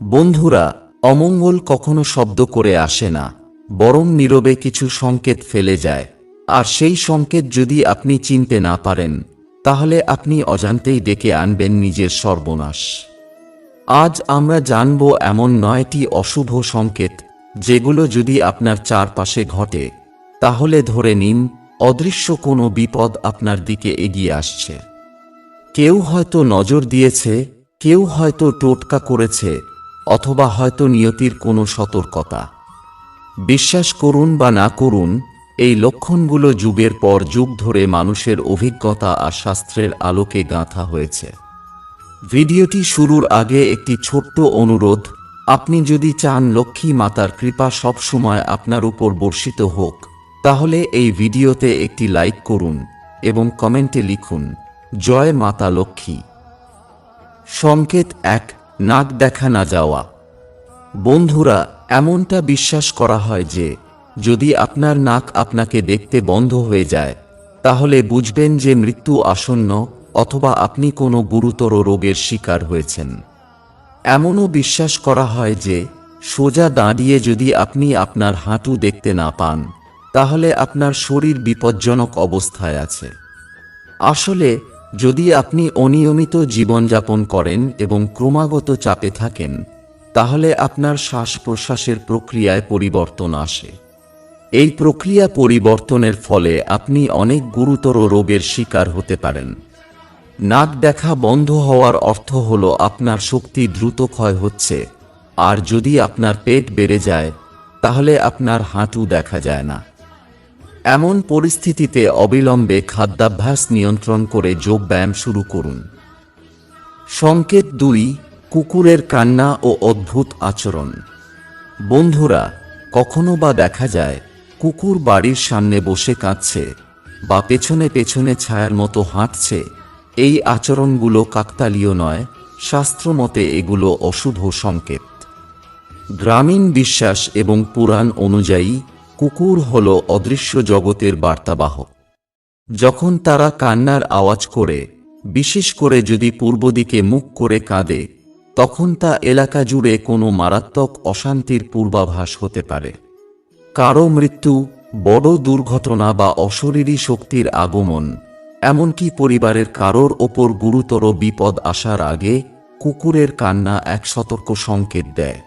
বন্ধুরা, অমঙ্গল কখনো শব্দ করে আসে না, বরং নীরবে কিছু সংকেত ফেলে যায়। আর সেই সংকেত যদি আপনি চিনতে না পারেন, তাহলে আপনি অজান্তেই ডেকে আনবেন নিজের সর্বনাশ। আজ আমরা জানব এমন নয়টি অশুভ সংকেত, যেগুলো যদি আপনার চারপাশে ঘটে, তাহলে ধরে নিন, অদৃশ্য কোনো বিপদ আপনার দিকে এগিয়ে আসছে। কেউ হয়তো নজর দিয়েছে, কেউ হয়তো টোটকা করেছে অথবা হয়তো নিয়তির কোনো সতর্কতা। বিশ্বাস করুন বা না করুন, এই লক্ষণগুলো যুগের পর যুগ ধরে মানুষের অভিজ্ঞতা আর শাস্ত্রের আলোকে গাঁথা হয়েছে। ভিডিওটি শুরুর আগে একটি ছোট্ট অনুরোধ, আপনি যদি চান লক্ষ্মী মাতার কৃপা সবসময় আপনার উপর বর্ষিত হোক, তাহলে এই ভিডিওতে একটি লাইক করুন এবং কমেন্টে লিখুন, জয় মাতা লক্ষ্মী। সংকেত এক নাক দেখা না যাওয়া। বন্ধুরা, এমনটা বিশ্বাস করা হয় যে, যদি আপনার নাক আপনাকে দেখতে বন্ধ হয়ে যায়, তাহলে বুঝবেন যে মৃত্যু আসন্ন অথবা আপনি কোনো গুরুতর রোগের শিকার হয়েছেন। এমনও বিশ্বাস করা হয় যে, সোজা দাঁড়িয়ে যদি আপনি আপনার হাঁটু দেখতে না পান, তাহলে আপনার শরীর বিপজ্জনক অবস্থায় আছে। আসলে যদি আপনি অনিয়মিত জীবনযাপন করেন এবং ক্রমাগত চাপে থাকেন, তাহলে আপনার শ্বাস প্রশ্বাসের প্রক্রিয়ায় পরিবর্তন আসে। এই প্রক্রিয়া পরিবর্তনের ফলে আপনি অনেক গুরুতর রোগের শিকার হতে পারেন। নাক দেখা বন্ধ হওয়ার অর্থ হল আপনার শক্তি দ্রুত ক্ষয় হচ্ছে, আর যদি আপনার পেট বেড়ে যায়, তাহলে আপনার হাঁটু দেখা যায় না। এমন পরিস্থিতিতে অবিলম্বে খাদ্যাভ্যাস নিয়ন্ত্রণ করে যোগব্যায়াম শুরু করুন। সংকেত দুই, কুকুরের কান্না ও অদ্ভুত আচরণ। বন্ধুরা, কখনো বা দেখা যায়, কুকুর বাড়ির সামনে বসে কাঁদছে বা পেছনে পেছনে ছায়ার মতো হাঁটছে। এই আচরণগুলো কাকতালীয় নয় শাস্ত্রমতে এগুলো অশুভ সংকেত। গ্রামীণ বিশ্বাস এবং পুরাণ অনুযায়ী কুকুর হল অদৃশ্য জগতের বার্তাবাহক যখন তারা কান্নার আওয়াজ করে, বিশেষ করে যদি পূর্ব দিকে মুখ করে কাঁদে, তখন তা এলাকা জুড়ে কোনো মারাত্মক অশান্তির পূর্বাভাস হতে পারে। কারও মৃত্যু, বড় দুর্ঘটনা বা অশরীরী শক্তির আগমন, এমনকি পরিবারের কারোর ওপর গুরুতর বিপদ আসার আগে কুকুরের কান্না এক সতর্ক সংকেত দেয়।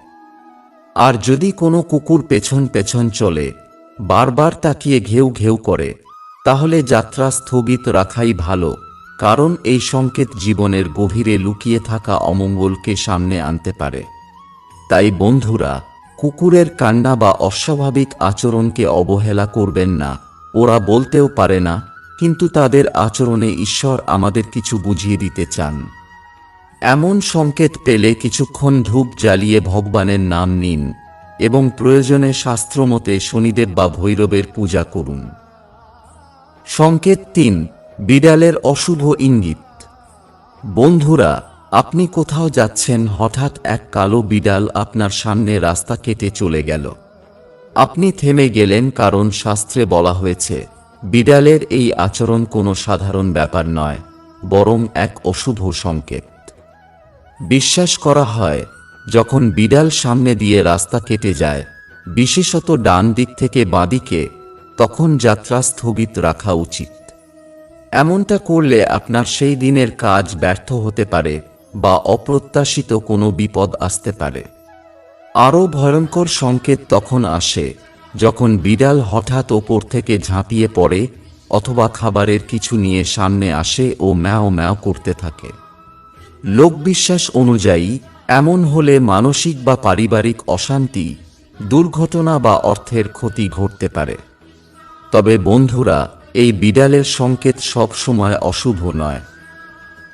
আর যদি কোনো কুকুর পেছন পেছন চলে বারবার তাকিয়ে ঘেউ ঘেউ করে। তাহলে যাত্রা স্থগিত রাখাই ভালো, কারণ এই সংকেত জীবনের গভীরে লুকিয়ে থাকা অমঙ্গলকে সামনে আনতে পারে। তাই বন্ধুরা, কুকুরের কান্না বা অস্বাভাবিক আচরণকে অবহেলা করবেন না, ওরা বলতেও পারে না, কিন্তু তাদের আচরণে ঈশ্বর আমাদের কিছু বুঝিয়ে দিতে চান। এমন সংকেত পেলে কিছুক্ষণ ধূপ জ্বালিয়ে ভগবানের নাম নিন। এবং প্রয়োজনে শাস্ত্রমতে শনিদেব বা ভৈরবের পূজা করুন। সংকেত তিন, বিড়ালের অশুভ ইঙ্গিত। বন্ধুরা, আপনি কোথাও যাচ্ছেন, হঠাৎ এক কালো বিড়াল আপনার সামনে রাস্তা কেটে চলে গেল। আপনি থেমে গেলেন কারণ শাস্ত্রে বলা হয়েছে, বিড়ালের এই আচরণ কোনো সাধারণ ব্যাপার নয়, বরং এক অশুভ সংকেত। বিশ্বাস করা হয় যখন বিড়াল সামনে দিয়ে রাস্তা কেটে যায়, বিশেষত ডান দিক থেকে বাঁদিকে, তখন যাত্রা স্থগিত রাখা উচিত। এমনটা করলে আপনার সেই দিনের কাজ ব্যর্থ হতে পারে বা অপ্রত্যাশিত কোনো বিপদ আসতে পারে। আরও ভয়ঙ্কর সংকেত তখন আসে, যখন বিড়াল হঠাৎ ওপর থেকে ঝাঁপিয়ে পড়ে অথবা খাবারের কিছু নিয়ে সামনে আসে ও ম্যাও ম্যাও করতে থাকে। লোকবিশ্বাস অনুযায়ী এমন হলে মানসিক বা পারিবারিক অশান্তি, দুর্ঘটনা বা অর্থের ক্ষতি ঘটতে পারে। তবে বন্ধুরা, এই বিড়ালের সংকেত সব সময় অশুভ নয়।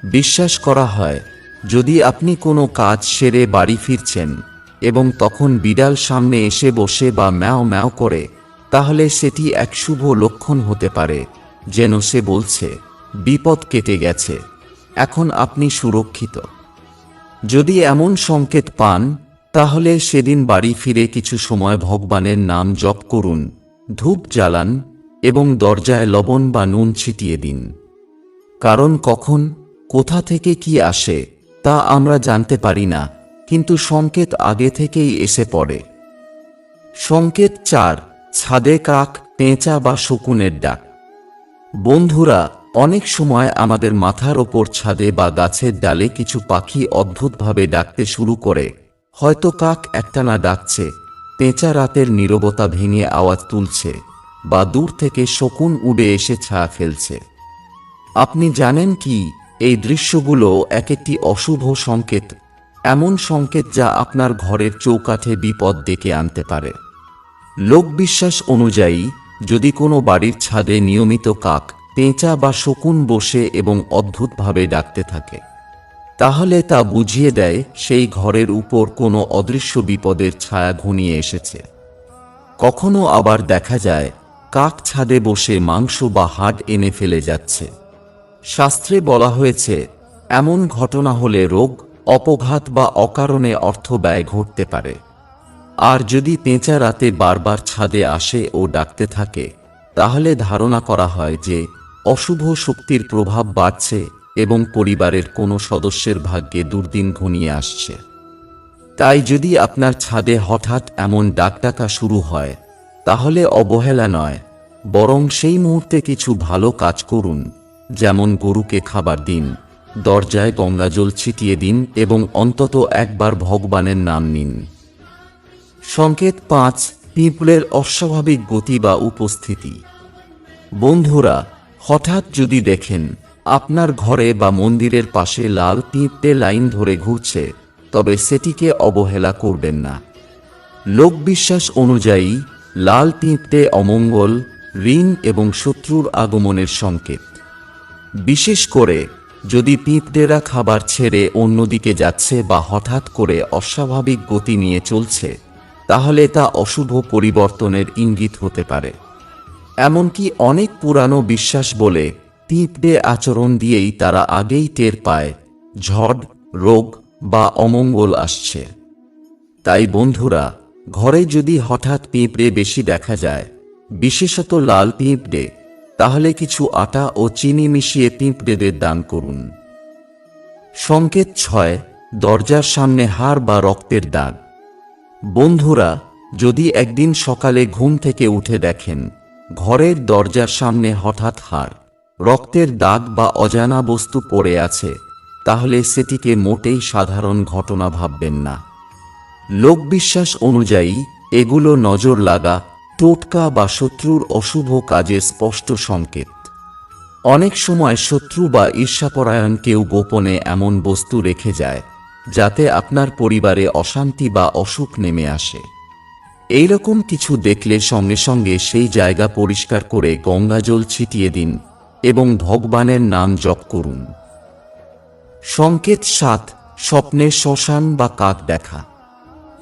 বিশ্বাস করা হয়, যদি আপনি কোনো কাজ সেরে বাড়ি ফিরছেন এবং তখন বিড়াল সামনে এসে বসে বা ম্যাও ম্যাও করে, তাহলে সেটি এক শুভ লক্ষণ হতে পারে, যেন সে বলছে, বিপদ কেটে গেছে, এখন আপনি সুরক্ষিত। যদি এমন সংকেত পান, তাহলে সেদিন বাড়ি ফিরে কিছু সময় ভগবানের নাম জপ করুন, ধূপ জ্বালান, এবং দরজায় লবণ বা নুন ছিটিয়ে দিন। কারণ কখন, কোথা থেকে কি আসে, তা আমরা জানতে পারি না, কিন্তু সংকেত আগে থেকেই এসে পড়ে। সংকেত চার, ছাদে কাক, পেঁচা বা শকুনের ডাক। বন্ধুরা অনেক সময় আমাদের মাথার ওপর ছাদে বা গাছের ডালে কিছু পাখি অদ্ভুতভাবে ডাকতে শুরু করে। হয়তো কাক একটানা ডাকছে, পেঁচা রাতের নীরবতা ভেঙে আওয়াজ তুলছে, বা দূর থেকে শকুন উড়ে এসে ছায়া ফেলছে। আপনি জানেন কি, এই দৃশ্যগুলো এক একটি অশুভ সংকেত, এমন সংকেত যা আপনার ঘরের চৌকাঠে বিপদ ডেকে আনতে পারে। লোকবিশ্বাস অনুযায়ী, যদি কোনো বাড়ির ছাদে নিয়মিত কাক পেঁচা বা শকুন বসে এবং অদ্ভুতভাবে ডাকতে থাকে। তাহলে তা বুঝিয়ে দেয় সেই ঘরের উপর কোনো অদৃশ্য বিপদের ছায়া ঘনিয়ে এসেছে। কখনো আবার দেখা যায়, কাক ছাদে বসে মাংস বা হাট এনে ফেলে যাচ্ছে। শাস্ত্রে বলা হয়েছে, এমন ঘটনা হলে রোগ, অপঘাত বা অকারণে অর্থ ব্যয় ঘটতে পারে। আর যদি পেঁচা রাতে বারবার ছাদে আসে ও ডাকতে থাকে, তাহলে ধারণা করা হয় যে অশুভ শক্তির প্রভাব বাড়ছে এবং পরিবারের কোনো সদস্যের ভাগ্যে দুর্দিন ঘনিয়ে আসছে। তাই যদি আপনার ছাদে হঠাৎ এমন ডাক ডাকা শুরু হয়, তাহলে অবহেলা নয়, বরং সেই মুহূর্তে কিছু ভালো কাজ করুন, যেমন গরুকে খাবার দিন, দরজায় গঙ্গাজল ছিটিয়ে দিন এবং অন্তত একবার ভগবানের নাম নিন। সংকেত পাঁচ, পিঁপড়ের অস্বাভাবিক গতি বা উপস্থিতি। বন্ধুরা হঠাৎ যদি দেখেন, আপনার ঘরে বা মন্দিরের পাশে লাল পিঁপড়ে লাইন ধরে ঘুরছে, তবে সেটিকে অবহেলা করবেন না। লোকবিশ্বাস অনুযায়ী, লাল পিঁপড়ে অমঙ্গল, ঋণ এবং শত্রুর আগমনের সংকেত। বিশেষ করে, যদি পিঁপড়েরা খাবার ছেড়ে অন্যদিকে যাচ্ছে বা হঠাৎ করে অস্বাভাবিক গতি নিয়ে চলছে, তাহলে তা অশুভ পরিবর্তনের ইঙ্গিত হতে পারে। এমনকি অনেক পুরানো বিশ্বাস বলে পিঁপড়ে আচরণ দিয়েই তারা আগেই টের পায়, ঝড়, রোগ বা অমঙ্গল আসছে। তাই বন্ধুরা, ঘরে যদি হঠাৎ পিঁপড়ে বেশি দেখা যায়, বিশেষত লাল পিঁপড়ে, তাহলে কিছু আটা ও চিনি মিশিয়ে পিঁপড়েদের দান করুন। সংকেত ছয়, দরজার সামনে হাড় বা রক্তের দাগ। বন্ধুরা, যদি একদিন সকালে ঘুম থেকে উঠে দেখেন ঘরের দরজার সামনে হঠাৎ হার রক্তের দাগ বা অজানা বস্তু পড়ে আছে, তাহলে সেটিকে মোটেই সাধারণ ঘটনা ভাববেন না। লোকবিশ্বাস অনুযায়ী, এগুলো নজর লাগা, টোটকা বা শত্রুর অশুভ কাজে স্পষ্ট সংকেত। অনেক সময় শত্রু বা ঈর্ষাপরায়ণ কেউ গোপনে এমন বস্তু রেখে যায়, যাতে আপনার পরিবারে অশান্তি বা অসুখ নেমে আসে। এইরকম কিছু দেখলে সঙ্গে সঙ্গে সেই জায়গা পরিষ্কার করে গঙ্গাজল ছিটিয়ে দিন এবং ভগবানের নাম জপ করুন। সংকেত সাত, স্বপ্নে শ্মশান বা কাক দেখা।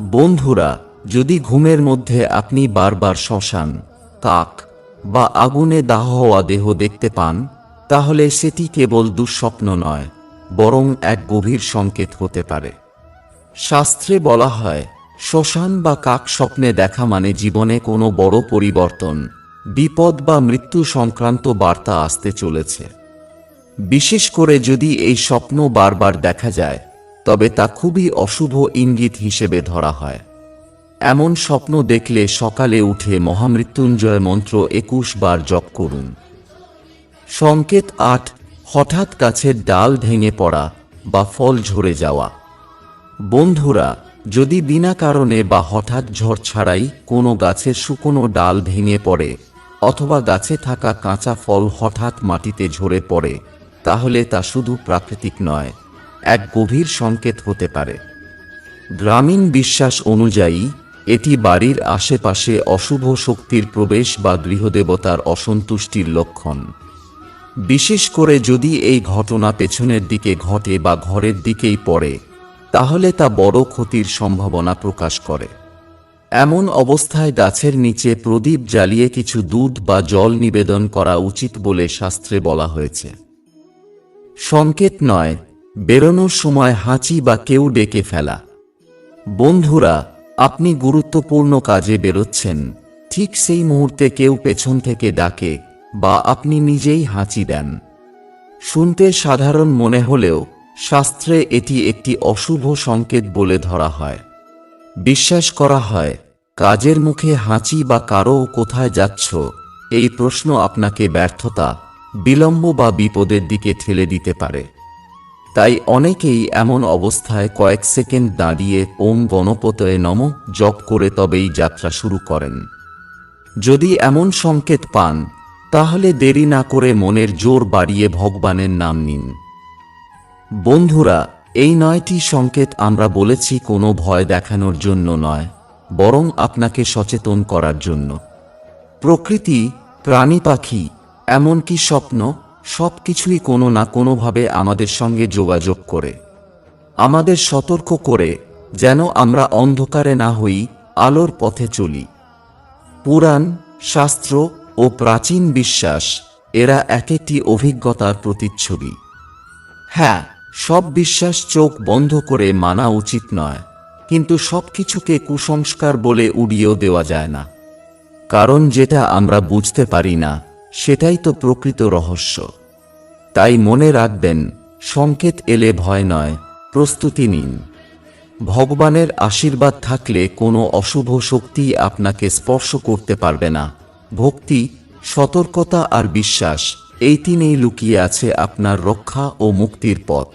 বন্ধুরা, যদি ঘুমের মধ্যে আপনি বারবার শ্মশান, কাক বা আগুনে দাহ হওয়া দেহ দেখতে পান, তাহলে সেটি কেবল দুঃস্বপ্ন নয়, বরং এক গভীর সংকেত হতে পারে। শাস্ত্রে বলা হয় শ্মশান বা কাক স্বপ্নে দেখা মানে জীবনে কোনো বড় পরিবর্তন, বিপদ বা মৃত্যু সংক্রান্ত বার্তা আসতে চলেছে। বিশেষ করে যদি এই স্বপ্ন বারবার দেখা যায়, তবে তা খুবই অশুভ ইঙ্গিত হিসেবে ধরা হয়। এমন স্বপ্ন দেখলে সকালে উঠে মহামৃত্যুঞ্জয় মন্ত্র একুশ বার জপ করুন। সংকেত আট, হঠাৎ গাছের ডাল ভেঙে পড়া বা ফল ঝরে যাওয়া। বন্ধুরা যদি বিনা কারণে বা হঠাৎ ঝড় ছাড়াই কোনো গাছের শুকনো ডাল ভেঙে পড়ে, অথবা গাছে থাকা কাঁচা ফল হঠাৎ মাটিতে ঝরে পড়ে, তাহলে তা শুধু প্রাকৃতিক নয়, এক গভীর সংকেত হতে পারে। গ্রামীণ বিশ্বাস অনুযায়ী, এটি বাড়ির আশেপাশে অশুভ শক্তির প্রবেশ বা গৃহদেবতার অসন্তুষ্টির লক্ষণ। বিশেষ করে যদি এই ঘটনা পেছনের দিকে ঘটে বা ঘরের দিকেই পড়ে তাহলে তা বড় ক্ষতির সম্ভাবনা প্রকাশ করে। এমন অবস্থায় গাছের নিচে প্রদীপ জ্বালিয়ে কিছু দুধ বা জল নিবেদন করা উচিত বলে শাস্ত্রে বলা হয়েছে। সংকেত নয়, বেরোনোর সময় হাঁচি বা কেউ ডেকে ফেলা। বন্ধুরা, আপনি গুরুত্বপূর্ণ কাজে বেরোচ্ছেন, ঠিক সেই মুহূর্তে কেউ পেছন থেকে ডাকে বা আপনি নিজেই হাঁচি দেন। শুনতে সাধারণ মনে হলেও শাস্ত্রে এটি একটি অশুভ সংকেত বলে ধরা হয়। বিশ্বাস করা হয়, কাজের মুখে হাঁচি বা কারও কোথায় যাচ্ছ, এই প্রশ্ন আপনাকে ব্যর্থতা, বিলম্ব বা বিপদের দিকে ঠেলে দিতে পারে। তাই অনেকেই এমন অবস্থায় কয়েক সেকেন্ড দাঁড়িয়ে ওম গণপতয়ে নম, জপ করে তবেই যাত্রা শুরু করেন। যদি এমন সংকেত পান, তাহলে দেরি না করে মনের জোর বাড়িয়ে ভগবানের নাম নিন। বন্ধুরা, এই নয়টি সংকেত আমরা বলেছি কোনো ভয় দেখানোর জন্য নয়, বরং আপনাকে সচেতন করার জন্য। প্রকৃতি, প্রাণী, পাখি, এমনকি স্বপ্ন সব কিছুই কোনো না কোনোভাবে আমাদের সঙ্গে যোগাযোগ করে। আমাদের সতর্ক করে, যেন আমরা অন্ধকারে না হই, আলোর পথে চলি। পুরাণ, শাস্ত্র ও প্রাচীন বিশ্বাস, এরা এক একটি অভিজ্ঞতার প্রতিচ্ছবি। হ্যাঁ সব বিশ্বাস চোখ বন্ধ করে মানা উচিত নয়, কিন্তু সবকিছুকে কুসংস্কার বলে উড়িয়েও দেওয়া যায় না। কারণ যেটা আমরা বুঝতে পারি না, সেটাই তো প্রকৃত রহস্য। তাই মনে রাখবেন, সংকেত এলে ভয় নয়, প্রস্তুতি নিন। ভগবানের আশীর্বাদ থাকলে কোনো অশুভ শক্তি আপনাকে স্পর্শ করতে পারবে না। ভক্তি, সতর্কতা আর বিশ্বাস, এই তিনেই লুকিয়ে আছে আপনার রক্ষা ও মুক্তির পথ।